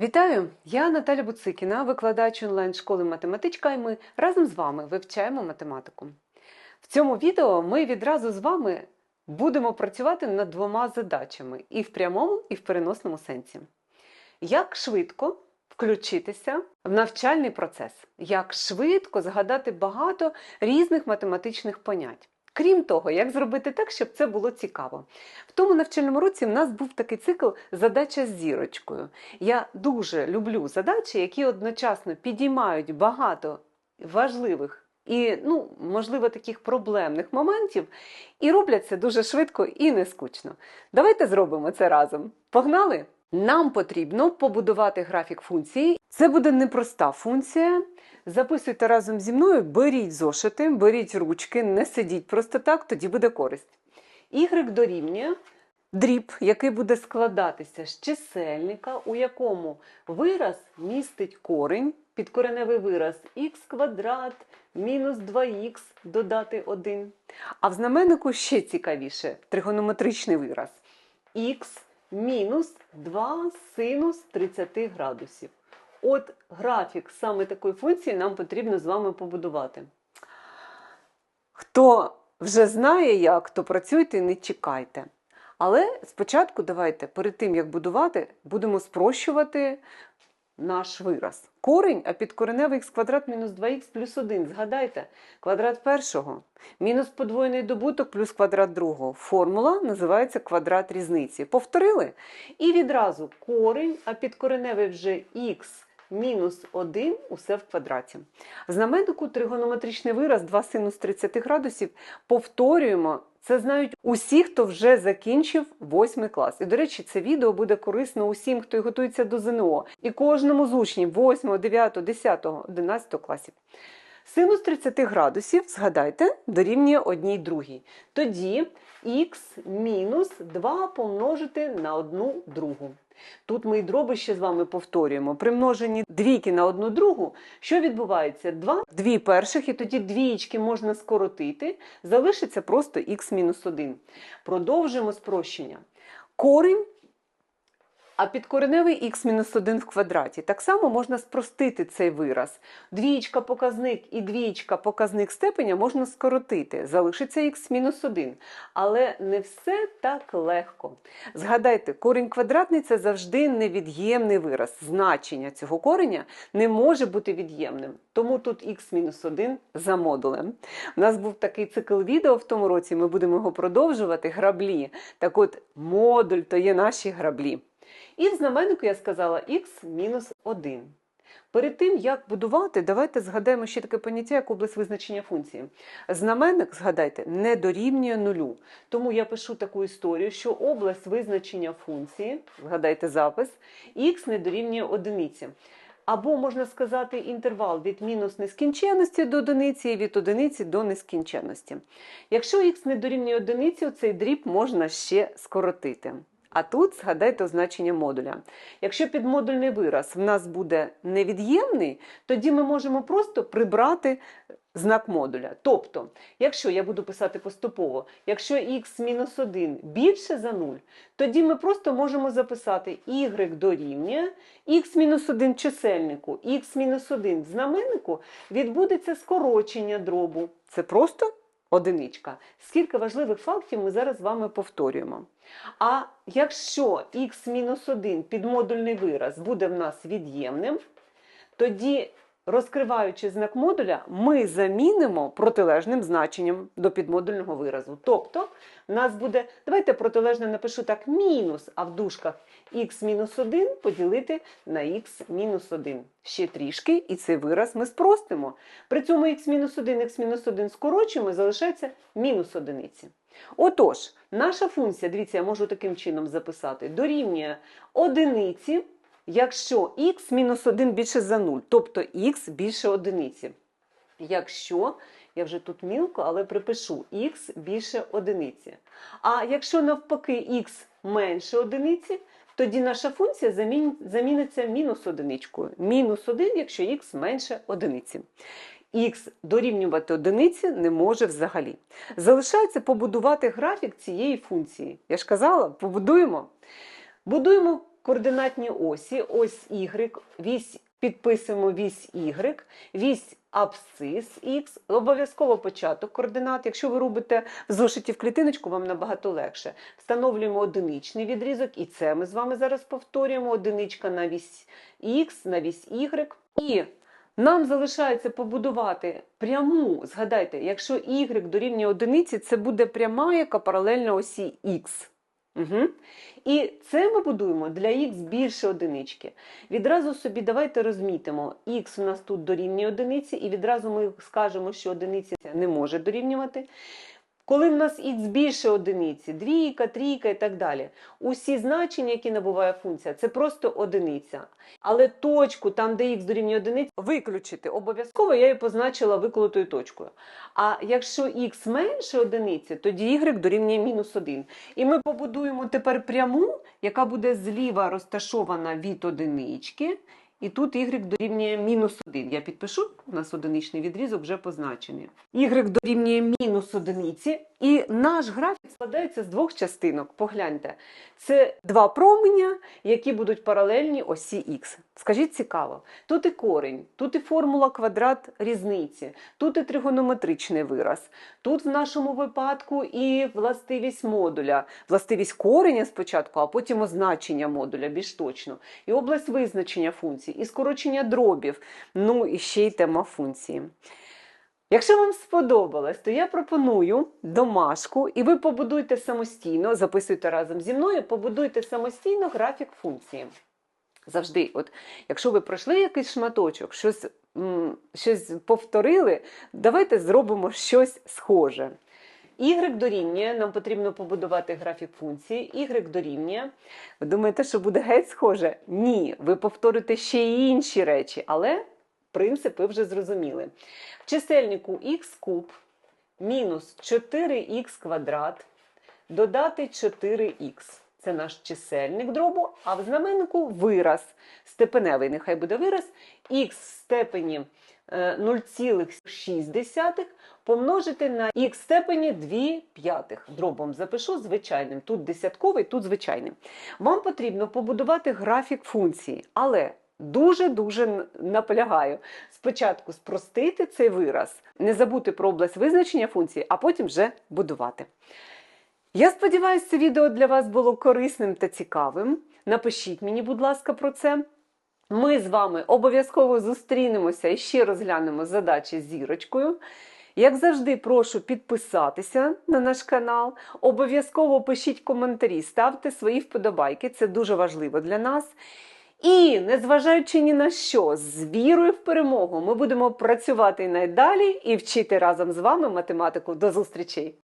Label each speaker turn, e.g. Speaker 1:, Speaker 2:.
Speaker 1: Вітаю! Я Наталя Буцикіна, викладач онлайн-школи математичка, і ми разом з вами вивчаємо математику. В цьому відео ми відразу з вами будемо працювати над двома задачами і в прямому, і в переносному сенсі. Як швидко включитися в навчальний процес, як швидко згадати багато різних математичних понять. Крім того, як зробити так, щоб це було цікаво. В тому навчальному році в нас був такий цикл Задача з зірочкою. Я дуже люблю задачі, які одночасно підіймають багато важливих і, ну, можливо, таких проблемних моментів, і роблять це дуже швидко і не скучно. Давайте зробимо це разом. Погнали! Нам потрібно побудувати графік функції. Це буде непроста функція. Записуйте разом зі мною, беріть зошити, беріть ручки, не сидіть просто так, тоді буде користь. Y дорівнює дріб, який буде складатися з чисельника, у якому вираз містить корень, підкореневий вираз х квадрат мінус 2х додати 1. А в знаменнику ще цікавіше тригонометричний вираз х мінус 2 синус 30 градусів. От графік саме такої функції нам потрібно з вами побудувати. Хто вже знає як, то працюйте не чекайте. Але спочатку давайте, перед тим як будувати, будемо спрощувати наш вираз. Корінь, а підкореневий х квадрат мінус 2х плюс 1. Згадайте, квадрат першого мінус подвоєний добуток плюс квадрат другого. Формула називається квадрат різниці. Повторили? І відразу корінь, а підкореневий вже х мінус 1 усе в квадраті. Знаменнику тригонометричний вираз 2 синус 30 градусів повторюємо. Це знають усі, хто вже закінчив 8 клас. І, до речі, це відео буде корисно усім, хто готується до ЗНО. І кожному з учнів 8, 9, 10, 11 класів. Синус 30 градусів, згадайте, дорівнює 1 другій. Тоді х мінус 2 помножити на 1 другу. Тут ми і дроби ще з вами повторюємо. При множенні двійки на одну другу, що відбувається? Два, дві перших, і тоді двієчки можна скоротити, залишиться просто х-1. Продовжимо спрощення. Корінь а підкореневий х-1 в квадраті. Так само можна спростити цей вираз. Двієчка показник і двієчка показник степеня можна скоротити, залишиться х-1. Але не все так легко. Згадайте, корінь квадратний це завжди невід'ємний вираз. Значення цього кореня не може бути від'ємним. Тому тут х-1 за модулем. У нас був такий цикл відео в тому році, ми будемо його продовжувати. Граблі. Так от, модуль то є наші граблі. І в знаменнику я сказала х-1. Перед тим, як будувати, давайте згадаємо ще таке поняття, як область визначення функції. Знаменник, згадайте, не дорівнює нулю. Тому я пишу таку історію, що область визначення функції, згадайте запис, х не дорівнює одиниці. Або, можна сказати, інтервал від мінус нескінченності до одиниці і від одиниці до нескінченності. Якщо х не дорівнює одиниці, цей дріб можна ще скоротити. А тут згадайте означення модуля. Якщо підмодульний вираз в нас буде невід'ємний, тоді ми можемо просто прибрати знак модуля. Тобто, якщо я буду писати поступово, якщо х-1 більше за 0, тоді ми просто можемо записати y дорівнює х-1 чисельнику, х-1 знаменнику відбудеться скорочення дробу. Це просто одиничка. Скільки важливих фактів ми зараз з вами повторюємо. А якщо х-1 підмодульний вираз буде в нас від'ємним, тоді, розкриваючи знак модуля, ми замінимо протилежним значенням до підмодульного виразу. Тобто, в нас буде, давайте протилежне напишу так, мінус, а в дужках х-1 поділити на х-1. Ще трішки, і цей вираз ми спростимо. При цьому х-1, х-1 скорочуємо, залишається мінус одиниці. Отож, наша функція, дивіться, я можу таким чином записати, дорівнює одиниці, якщо х мінус 1 більше за 0, тобто х більше одиниці. Якщо, я вже тут мілко, але припишу х більше одиниці. А якщо навпаки х менше одиниці, тоді наша функція заміниться мінус одиничкою. Мінус 1, якщо х менше одиниці х дорівнювати одиниці не може взагалі. Залишається побудувати графік цієї функції. Я ж казала, побудуємо. Будуємо координатні осі, ось Y, вісь підписуємо вісь Y, вісь абсцис Х, обов'язково початок координат. Якщо ви робите в зошиті в клітиночку, вам набагато легше. Встановлюємо одиничний відрізок, і це ми з вами зараз повторюємо. Одиничка на вісь Х, на вісь Y. І нам залишається побудувати пряму. Згадайте, якщо y дорівнює одиниці, це буде пряма, яка паралельна осі х. Угу. І це ми будуємо для х більше одинички. Відразу собі давайте розмітимо, х у нас тут дорівнює одиниці, і відразу ми скажемо, що одиниця не може дорівнювати. Коли в нас х більше одиниці, двійка, трійка і так далі, усі значення, які набуває функція, це просто одиниця. Але точку, там, де х дорівнює одиниці, виключити обов'язково я її позначила виколотою точкою. А якщо х менше одиниці, тоді y дорівнює мінус 1. І ми побудуємо тепер пряму, яка буде зліва розташована від одинички. І тут y дорівнює мінус 1. Я підпишу, у нас одиничний відрізок вже позначений. y дорівнює мінус одиниці, і наш графік складається з двох частинок. Погляньте, це два променя, які будуть паралельні осі х. Скажіть цікаво, тут і корінь, тут і формула квадрат різниці, тут і тригонометричний вираз, тут в нашому випадку і властивість модуля, властивість кореня спочатку, а потім означення модуля більш точно, і область визначення функцій, і скорочення дробів, ну і ще й тема функції. Якщо вам сподобалось, то я пропоную домашку, і ви побудуйте самостійно, записуйте разом зі мною, побудуйте самостійно графік функції. Завжди, от, якщо ви пройшли якийсь шматочок, щось, щось повторили, давайте зробимо щось схоже. Y дорівнює, нам потрібно побудувати графік функції. Y дорівнює. Ви думаєте, що буде геть схоже? Ні, ви повторите ще й інші речі, але принципи вже зрозуміли. В чисельнику х куб мінус 4х квадрат додати 4х. Це наш чисельник дробу, а в знаменнику вираз степеневий, нехай буде вираз, х в степені е, 0,6 помножити на х степені 2 п'ятих. Дробом запишу звичайним. Тут десятковий, тут звичайним. Вам потрібно побудувати графік функції, але дуже-дуже наполягаю. Спочатку спростити цей вираз, не забути про область визначення функції, а потім вже будувати. Я сподіваюся, це відео для вас було корисним та цікавим. Напишіть мені, будь ласка, про це. Ми з вами обов'язково зустрінемося і ще розглянемо задачі з зірочкою. Як завжди, прошу підписатися на наш канал. Обов'язково пишіть коментарі, ставте свої вподобайки, це дуже важливо для нас. І, незважаючи ні на що, з вірою в перемогу, ми будемо працювати і надалі і вчити разом з вами математику. До зустрічей!